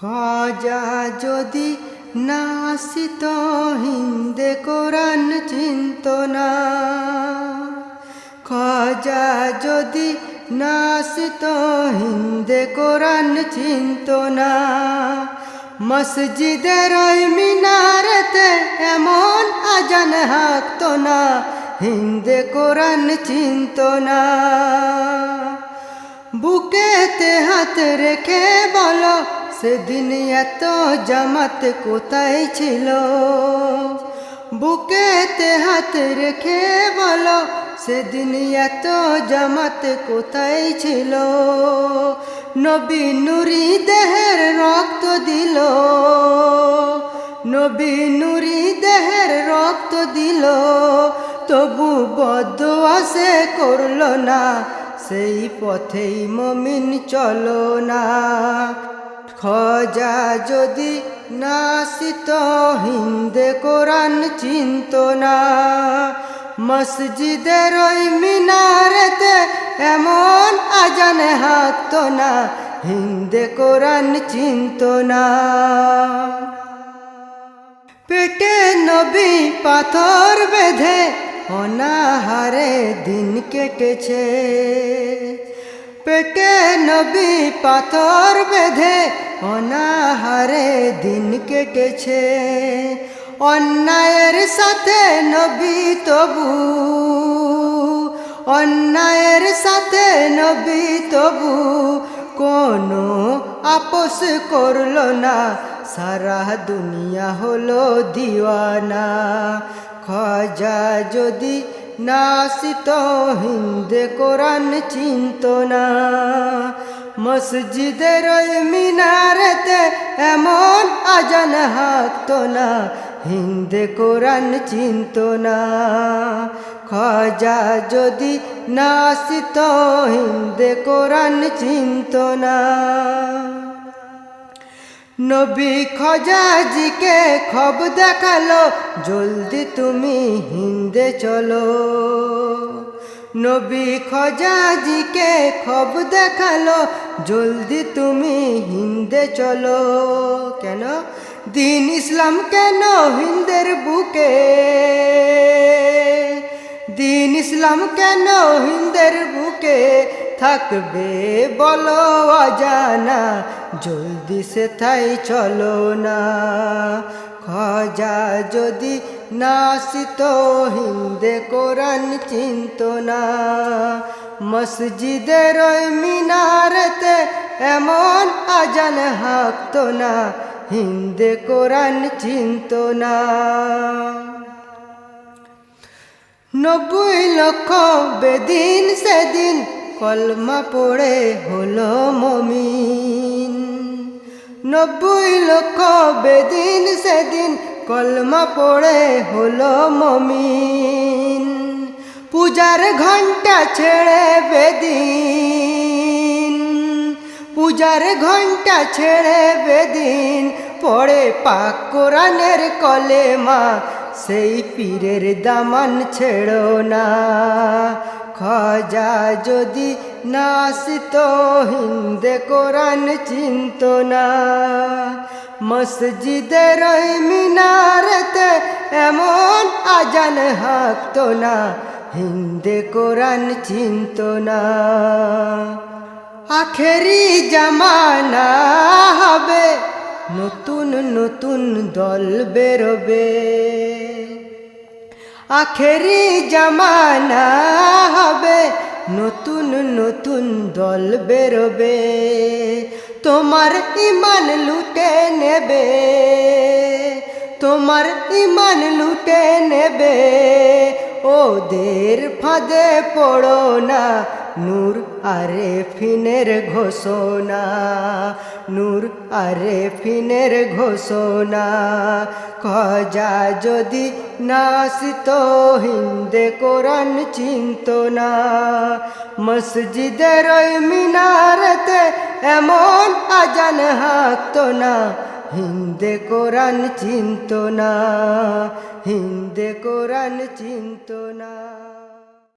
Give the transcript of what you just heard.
খাজা যদি না আসিত, হিন্দে কোরআন চিন্ত না। খাজা যদি না আসিত, হিন্দে কোরআন চিন্ত না। মসজিদের মিনারেতে এমন আজান হাঁকত না, হিন্দে কোরআন চিন্ত না। বুকেতে হাত রেখে বলো সেদিন এত জামাত কোথায় ছিল? বুকেতে হাত রেখে বলো, সেদিন এত জামাত কোথায় ছিল? নবী নুরি দেহের রক্ত দিল। নবী নুরি দেহের রক্ত দিল। তবু বদ্ধ আসে করল না, সেই পথেই মমিন চলো না। খজা যদি নাসিত হিন্দে কোরআন চিন্ত না, মসজিদের ওই মিনারেতে এমন আজানে হাঁকত না, হিন্দে কোরআন চিন্ত না। পেটে নবী পাথর বেঁধে অনাহারে দিন কেটেছে। পেটে নবী পাথর বেঁধে অনাহারে দিন কেটেছে। অন্যায়ের সাথে নবী তবু, অন্যায়ের সাথে নবী তবু, কোনো আপোষ করল না। সারা দুনিয়া হলো দিওয়ানা। খজা যদি নাসিত হিন্দে কোরআন চিন্ত না মসজিদের মিনারেতে এমন আজান হাঁকত না হিন্দে কোরআন চিন্ত না খজা যদি নাসিত হিন্দে কোরআন চিন্ত না নবী খজাজিকে খব দেখাল, জলদি তুমি হিন্দে চলো। নবী খজাজিকে খব দেখাল, জলদি তুমি হিন্দে চলো। কেন? দিন ইসলাম কেন হিন্দের বুকে? দিন ইসলাম কেন হিন্দের বুকে? থাকবে বলো অজানা জলদি সে তাই চলো না। খজা যদি নাসিত হিন্দে কোরআন চিন্ত না। মসজিদের মিনারেতে এমন আজান হাঁকত না, হিন্দে কোরআন চিন্ত না। নব্বই লক্ষ বেদিন সেদিন কলমা পড়ে হলো মমিন। নব্বই লক্ষ বেদিন সেদিন কলমা পড়ে হলো মমিন। পূজার ঘণ্টা ছেড়ে বেদিন। পূজার ঘণ্টা ছেড়ে বেদিন পড়ে পাক কোরআনের কলেমা, সেই পীরের দামান ছেড়ো না। খজা যদি নাসিত হিন্দে কোরআন চিন্ত না মসজিদের মিনারেতে এমন আজান হাঁকত না হিন্দে কোরআন চিন্ত না আখেরি জামানা হবে, নতুন নতুন দল বেরোবে। আখেরি জামানা হবে, নতুন নতুন দল বেরোবে। তোমার ইমান লুটে নেবে, তোমার ইমান লুটে নেবে। ওদের ফাঁদে পড়ো না নূর আরে ফিনের ঘোষণা, নূর আরে ফিনের ঘোষণা, খজা যদি নাসিত হিন্দে কোরআন চিন্ত না, মসজিদের মিনারতে এমন আজান হাঁকত না, হিন্দে কোরআন চিন্ত না, হিন্দে কোরআন চিন্ত না।